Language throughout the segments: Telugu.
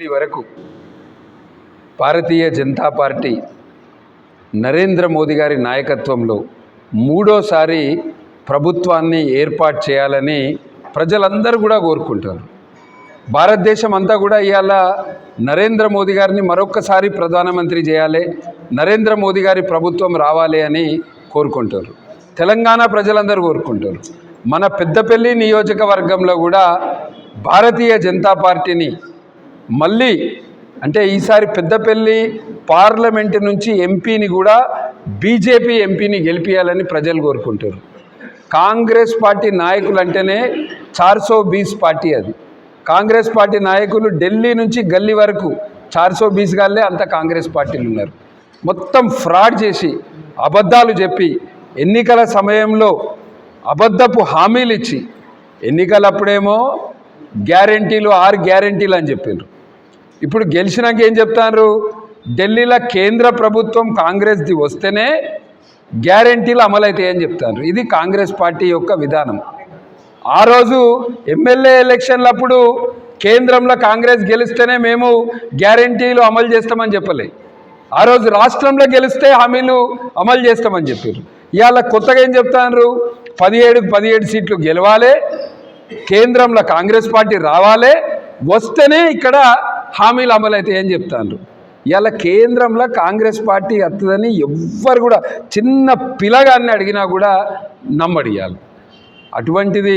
ఢిల్లీ వరకు భారతీయ జనతా పార్టీ నరేంద్ర మోదీ గారి నాయకత్వంలో మూడోసారి ప్రభుత్వాన్ని ఏర్పాటు చేయాలని ప్రజలందరూ కూడా కోరుకుంటారు భారతదేశం అంతా కూడా ఇవాళ నరేంద్ర మోదీ గారిని మరొక్కసారి ప్రధానమంత్రి చేయాలి నరేంద్ర మోదీ గారి ప్రభుత్వం రావాలి అని కోరుకుంటారు తెలంగాణ ప్రజలందరూ కోరుకుంటారు మన పెద్దపల్లి నియోజకవర్గంలో కూడా భారతీయ జనతా పార్టీని మళ్ళీ అంటే ఈసారి పెద్దపల్లి పార్లమెంట్ నుంచి ఎంపీని కూడా బీజేపీ ఎంపీని గెలిపించాలని ప్రజలు కోరుకుంటారు. కాంగ్రెస్ పార్టీ నాయకులు అంటేనే చార్సో బీస్ పార్టీ అది. కాంగ్రెస్ పార్టీ నాయకులు ఢిల్లీ నుంచి గల్లీ వరకు చార్సో బీస్ గాళ్ళే అంత కాంగ్రెస్ పార్టీలు ఉన్నారు. మొత్తం ఫ్రాడ్ చేసి అబద్ధాలు చెప్పి ఎన్నికల సమయంలో అబద్ధపు హామీలు ఇచ్చి ఎన్నికలప్పుడేమో గ్యారంటీలు ఆరు గ్యారంటీలు అని చెప్పారు ఇప్పుడు గెలిచినాక ఏం చెప్తారు? ఢిల్లీలో కేంద్ర ప్రభుత్వం కాంగ్రెస్ది వస్తేనే గ్యారంటీలు అమలవుతాయని చెప్తారు. ఇది కాంగ్రెస్ పార్టీ యొక్క విధానం. ఆ రోజు ఎమ్మెల్యే ఎలక్షన్లప్పుడు కేంద్రంలో కాంగ్రెస్ గెలిస్తేనే మేము గ్యారంటీలు అమలు చేస్తామని చెప్పలే. ఆ రోజు రాష్ట్రంలో గెలిస్తే హామీలు అమలు చేస్తామని చెప్పారు ఇవాళ కొత్తగా ఏం చెప్తారు? పదిహేడుకు పదిహేడు సీట్లు గెలవాలి కేంద్రంలో కాంగ్రెస్ పార్టీ రావాలి వస్తేనే ఇక్కడ హామీలు అమలైతే ఏం చెప్తాను ఇవాళ కేంద్రంలో కాంగ్రెస్ పార్టీ వస్తుందని ఎవ్వరు కూడా చిన్న పిల్లగాన్ని అడిగినా కూడా నమ్మడియాలి అటువంటిది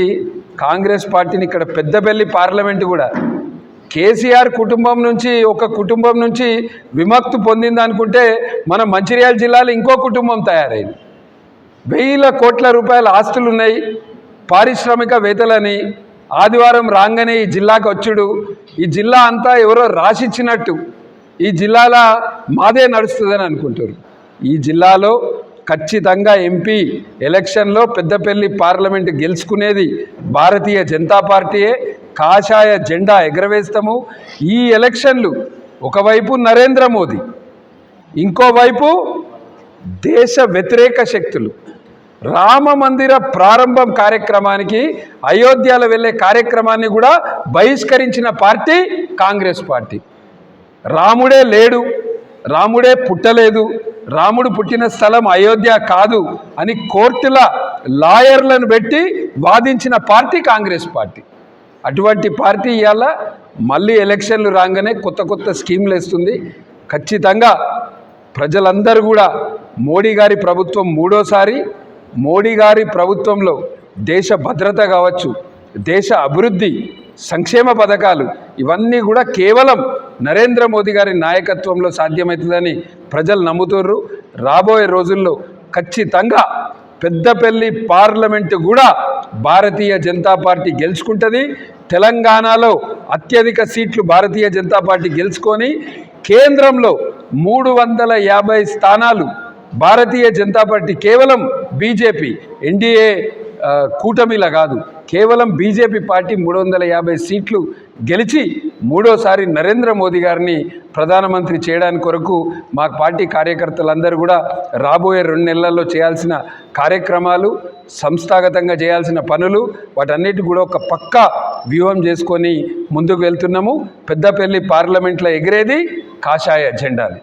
కాంగ్రెస్ పార్టీని ఇక్కడ పెద్దపల్లి పార్లమెంటు కూడా. కేసీఆర్ కుటుంబం నుంచి ఒక కుటుంబం నుంచి విముక్తి పొందింది అనుకుంటే మన మంచిర్యాల జిల్లాలో ఇంకో కుటుంబం తయారైంది. వేల కోట్ల రూపాయల ఆస్తులు ఉన్నాయి పారిశ్రామికవేత్తలని ఆదివారం రాగానే ఈ జిల్లాకు వచ్చుడు. ఈ జిల్లా అంతా ఎవరో రాసిచ్చినట్టు. ఈ జిల్లాలో మాదే నడుస్తుందని అనుకుంటారు. ఈ జిల్లాలో ఖచ్చితంగా ఎంపీ ఎలక్షన్లో పెద్దపల్లి పార్లమెంట్ గెలుచుకునేది భారతీయ జనతా పార్టీయే. కాషాయ జెండా ఎగరవేస్తాము. ఈ ఎలక్షన్లు ఒకవైపు నరేంద్ర మోదీ ఇంకోవైపు దేశ వ్యతిరేక శక్తులు. రామ మందిర ప్రారంభం కార్యక్రమానికి అయోధ్యలో వెళ్ళే కార్యక్రమాన్ని కూడా బహిష్కరించిన పార్టీ కాంగ్రెస్ పార్టీ. రాముడే లేడు రాముడే పుట్టలేదు రాముడు పుట్టిన స్థలం అయోధ్య కాదు అని కోర్టుల లాయర్లను పెట్టి వాదించిన పార్టీ కాంగ్రెస్ పార్టీ. అటువంటి పార్టీ ఇవాళ మళ్ళీ ఎలక్షన్లు రాగానే కొత్త కొత్త స్కీమ్లు వేస్తుంది. ఖచ్చితంగా ప్రజలందరూ కూడా మోడీ గారి ప్రభుత్వం మూడోసారి మోడీ గారి ప్రభుత్వంలో దేశ భద్రత కావచ్చు దేశ అభివృద్ధి సంక్షేమ పథకాలు ఇవన్నీ కూడా కేవలం నరేంద్ర మోదీ గారి నాయకత్వంలో సాధ్యమవుతుందని ప్రజలు నమ్ముతుర్రు. రాబోయే రోజుల్లో ఖచ్చితంగా పెద్దపల్లి పార్లమెంటు కూడా భారతీయ జనతా పార్టీ గెలుచుకుంటుంది. తెలంగాణలో అత్యధిక సీట్లు భారతీయ జనతా పార్టీ గెలుచుకొని కేంద్రంలో మూడు వందల యాభై స్థానాలు భారతీయ జనతా పార్టీ కేవలం బీజేపీ ఎన్డీఏ కూటమిలా కాదు. కేవలం బీజేపీ పార్టీ మూడు వందల యాభై సీట్లు గెలిచి మూడోసారి నరేంద్ర మోదీ గారిని ప్రధానమంత్రి చేయడానికి కొరకు మా పార్టీ కార్యకర్తలందరూ కూడా రాబోయే రెండు నెలల్లో చేయాల్సిన కార్యక్రమాలు సంస్థాగతంగా చేయాల్సిన పనులు వాటన్నిటి కూడా ఒక పక్క వ్యూహం చేసుకొని ముందుకు వెళ్తున్నాము. పెద్దపల్లి పార్లమెంట్లో ఎగిరేది కాషాయ జెండాది